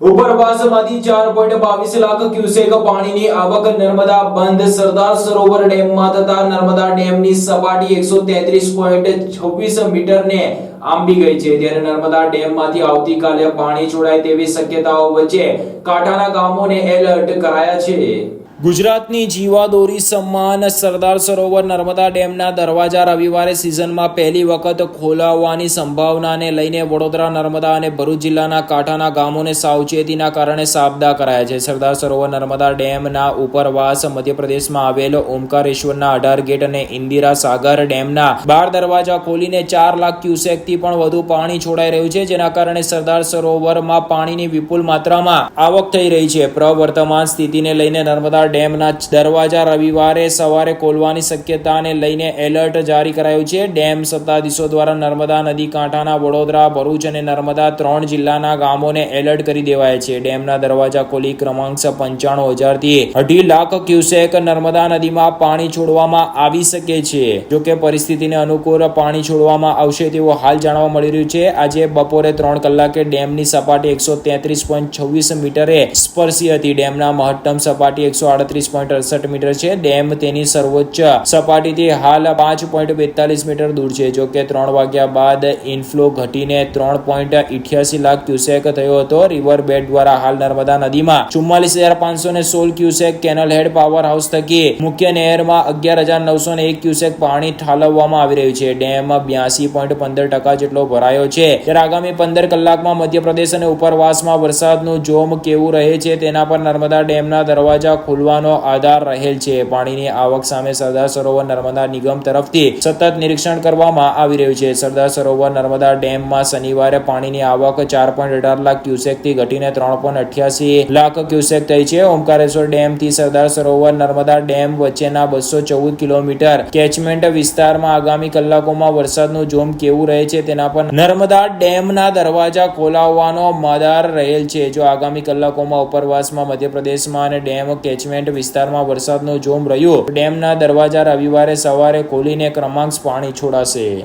ઉપરવાસમાંથી ચાર પોઈન્ટ બાવીસ લાખ ક્યુસેક પાણીની આવક નર્મદા બંધ. સરદાર સરોવર ડેમમાં થતા નર્મદા ડેમની સપાટી એકસો તેત્રીસ પોઈન્ટ છવ્વીસ મીટરને આંબી ગઈ છે. ત્યારે નર્મદા ડેમમાંથી આવતીકાલે પાણી છોડાય તેવી શક્યતાઓ વચ્ચે કાંઠાના ગામોને એલર્ટ કરાયા છે. ગુજરાતની જીવાદોરી સમાન સરદાર સરોવર નર્મદા ડેમના દરવાજા રવિવારે સિઝનમાં પહેલી વખત ખોલાવવાની સંભાવનાને લઈને વડોદરા, નર્મદા અને ભરૂચ જિલ્લાના કાંઠાના ગામોને સાવચેતીના કારણે સાબદા કરાયા છે. સરદાર સરોવર નર્મદા ડેમના ઉપરવાસ મધ્યપ્રદેશમાં આવેલ ઓમકારેશ્વરના અઢાર ગેટ અને ઇન્દિરા સાગર ડેમના બાર દરવાજા ખોલીને ચાર લાખ ક્યુસેકથી પણ વધુ પાણી છોડાઈ રહ્યું છે, જેના કારણે સરદાર સરોવરમાં પાણીની વિપુલ માત્રામાં આવક થઈ રહી છે. પ્રવર્તમાન સ્થિતિને લઈને નર્મદા ડેમના દરવાજા રવિવારે સવારે ખોલવાની શક્યતાને લઈને એલર્ટ જારી કરાયું છે. ડેમ સત્તાધીશો દ્વારા નર્મદા નદી કાંઠાના વડોદરા, ભરૂચ અને નર્મદા ત્રણ જિલ્લાના ગામોને એલર્ટ કરી દેવાયા છે. ડેમના દરવાજા ખોલી ક્રમાંક પંચાણું હજારથી અઢી લાખ ક્યુસેક નર્મદા નદીમાં પાણી છોડવામાં આવી શકે છે. જોકે પરિસ્થિતિને અનુકૂળ પાણી છોડવામાં આવશે તેવું હાલ જાણવા મળી રહ્યું છે. આજે બપોરે ત્રણ કલાકે ડેમની સપાટી એકસો તેત્રીસ પોઈન્ટ છવ્વીસ મીટરે સ્પર્શી હતી. ડેમના મહત્તમ સપાટી એકસો આડત્રીસ પોઈન્ટ અડસઠ મીટર છે. ડેમ તેની સર્વોચ્ચ સપાટીથી હાલ પાંચ પોઈન્ટ બેતાલીસ મીટર દૂર છે. જો કે ત્રણ વાગ્યા બાદ ઇનફ્લો ઘટીને ત્રણ પોઈન્ટ ઇઠ્યાસી લાખ ક્યુસેક થયો હતો. રિવર બેડ દ્વારા હાલ નર્મદા નદીમાં ચુમ્માલીસ હજાર પાંચસો ને સોળ cusec canal head power house થકી મુખ્ય નહેરમાં અગિયાર હજાર નવસો ને એક ક્યુસેક પાણી ઠાલવવામાં આવી રહ્યું છે. ડેમ બ્યાસી પોઈન્ટ પંદર ટકા જેટલો ભરાયો છે. ત્યારે આગામી પંદર કલાકમાં મધ્યપ્રદેશ અને ઉપરવાસમાં વરસાદનું જોમ કેવું રહે છે તેના પર નર્મદા ડેમના દરવાજા ખોલવાનો આધાર રહેલ છે. પાણીની આવક સામે સરદાર સરોવર નર્મદા નિગમ તરફથી સતત નિરીક્ષણ કરવામાં આવી રહ્યું છે. સરદાર સરોવર નર્મદા ડેમમાં શનિવારે પાણીની આવક ચાર પોઈન્ટ અઢાર લાખ ક્યુસેકથી ઘટીને ત્રણ પોઈન્ટ અઠ્યાસી લાખ ક્યુસેક થઈ છે. ઓમકારેશ્વર ડેમથી સરદાર સરોવર નર્મદા ડેમ વચ્ચેના બસો ચૌદ કિલોમીટર કેચમેન્ટ વિસ્તારમાં આગામી કલાકોમાં વરસાદનું જોમ કેવું રહે છે તેના પર નર્મદા ડેમના દરવાજા ખોલાવવાનો મદાર રહેલ છે. જો આગામી કલાકોમાં ઉપરવાસમાં મધ્યપ્રદેશમાં અને ડેમ કેચમેન્ટ વિસ્તારમાં વરસાદનો જોમ રહ્યું. ડેમના દરવાજા રવિવારે સવારે ખોલીને ક્રમાંક પાણી છોડાશે.